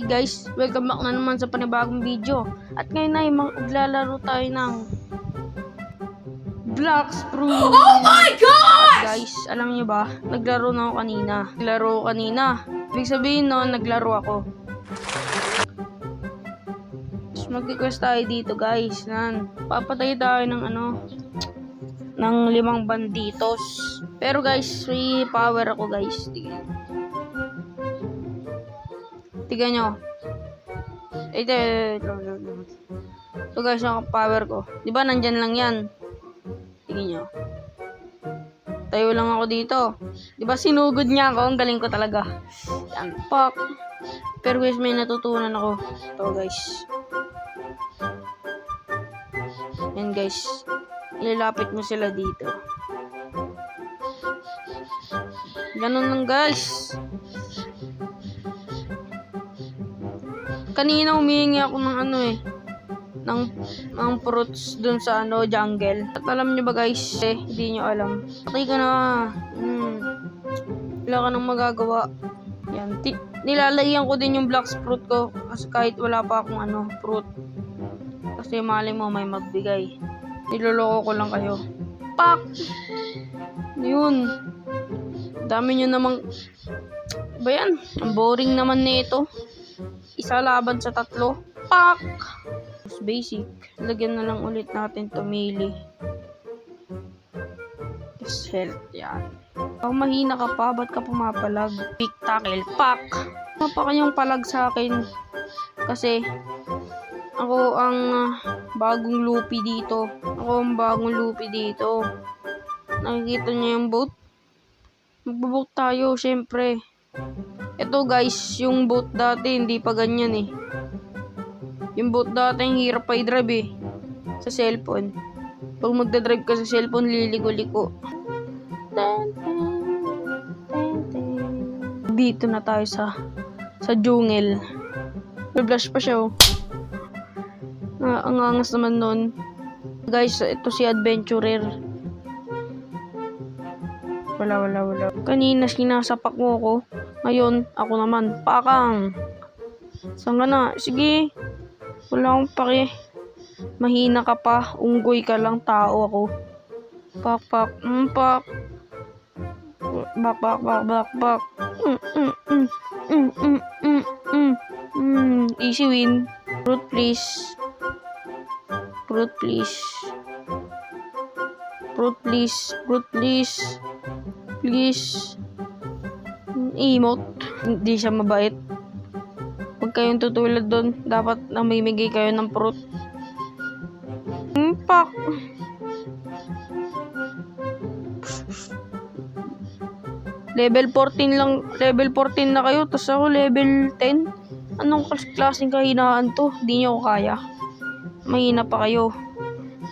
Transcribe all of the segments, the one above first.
Hey guys, welcome back na naman sa panibagong video. At ngayon ay maglalaro tayo ng Blocks Pro. Oh my God! Guys, alam niyo ba, naglaro na ako kanina. Naglaro ako kanina. Ibig sabihin noon, naglaro ako. Tapos mag-request tayo dito guys. Nan, papatay tayo ng ano, ng limang banditos. Pero guys, may power ako guys. Tingnan. Tingnan nyo. Ito, ito, ito, ito. Ito guys, yung power ko. Di ba nandyan lang yan? Tingnan nyo. Tayo lang ako dito. Di ba sinugod niya ako? Ang galing ko talaga. Yan, pak. Pero guys, may natutunan ako. Ito guys. Yan guys. Ilalapit mo sila dito. Ganun lang guys. Kanina humihingi ako ng ano eh. Ng, ng fruits dun sa ano, jungle. At alam nyo ba guys, eh, hindi nyo alam. Patay ka na. Hmm. Wala ka nang magagawa. Yan. Ti- nilalagyan ko din yung black fruit ko. Kasi kahit wala pa akong ano, fruit. Kasi mali mo may magbigay. Niloloko ko lang kayo. Pak! Yun. Dami nyo namang... Ba yan? Ang boring naman nito. Isa laban sa tatlo. Pak! Basic. Lagyan na lang ulit natin melee. Tapos health yan. Pag mahina ka pa, ba't ka pumapalag? Pick tackle. Pak! Pa kayong palag sa akin? Kasi ako ang ah, bagong lupi dito. Ako ang bagong lupi dito. Nakikita niyo yung boat? Magbaboat tayo, syempre. Ito guys, yung boat dati hindi pa ganyan eh. Yung boat dati ang hirap pa i-drive eh. Sa cellphone. Pag magdadrive ka sa cellphone, tan. Dito na tayo sa sa jungle. May blush pa siya oh. Ah, ang angas naman nun. Guys, ito si Adventurer. Wala, wala, wala. Kanina sinasapak mo ako. Ngayon, ako naman. Pakang. Saan ka na? Sige. Wala akong pake. Mahina ka pa. Unggoy ka lang. Tao ako. Pak, pak. Mm, pak. Bak, bak, bak, bak, bak. Mm, mm, mm. Mm, mm, mm, mm. Mm, easy win. Fruit, please. Fruit, please. Fruit, please. Fruit, please. Please. Emote. Hindi siya mabait. Huwag kayong tutulad doon. Dapat namimigay kayo ng fruit. Pak. Level 14 lang, level 14 na kayo, tapos ako level 10. Anong klas- klaseng kahinaan to? Hindi ako kaya. Mahina pa kayo.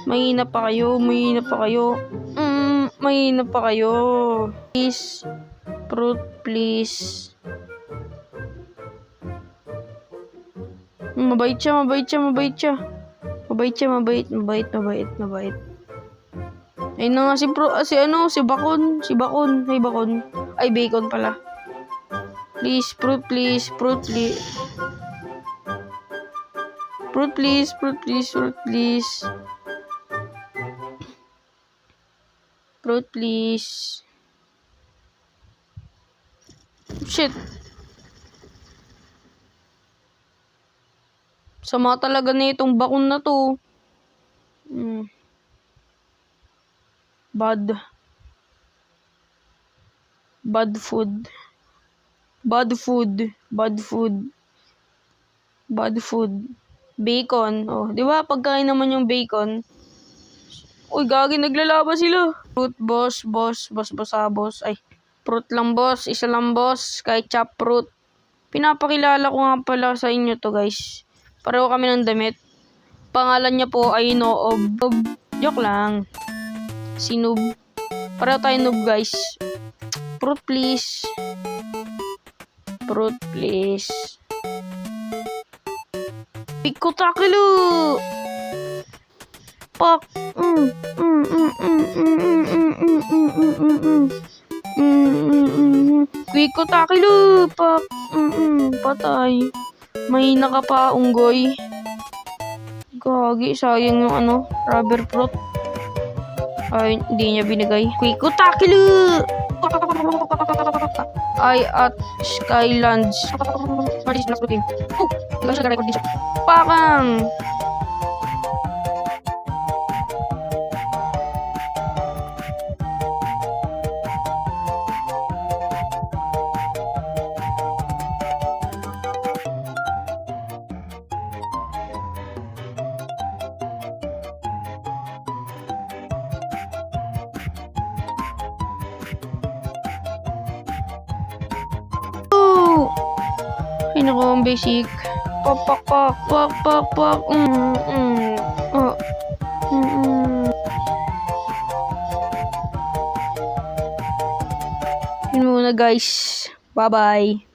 Mahina pa kayo, mahina pa kayo. Mm, mahina pa kayo. Please. Fruit, please. Mabait siya, mabait siya, mabait siya. Mabait siya, mabait, mabait, mabait, mabait. Ayun na nga si Pro, ah, si ano, si Bakon, si Bakon, ay Bakon. Ay, Bacon pala. Please, fruit please, fruit please. Fruit please, fruit please, fruit please. Fruit please. Shit. Sama talaga na itong bakon na to. Hmm. Bad. Bad food. Bad food. Bad food. Bad food. Bacon. Oh, di ba? Pagkain naman yung bacon. Uy, gagi, naglalaban sila. Fruit, boss, boss, boss, boss, ah, boss. Ay, fruit lang, boss. Isa lang, boss. Kahit chop fruit. Pinapakilala ko nga pala sa inyo to, guys. Pareho kami ng damit. Pangalan niya po ay Noob. Joke lang. Si Noob. Pareho tayo Noob, guys. Fruit, please. Fruit, please. Pico takilo! Pak! Mm, mm, mm, mm, mm, mm, mm, mm, mm, mm, mm, mm. Mm, mm, mm. Takilo! Pak! Mm, mm, patay. Mahina ka pa, unggoy. Gagi, sayang yung ano, rubber fruit. Ay, hindi niya binigay. Quick takilu! Ay, at Skylands. What Ay, naku, ang basic. Pak, pak, pak, pak, pak, pak. Mm, mm. Oh. Mm, mm. Yun muna, guys. Bye-bye.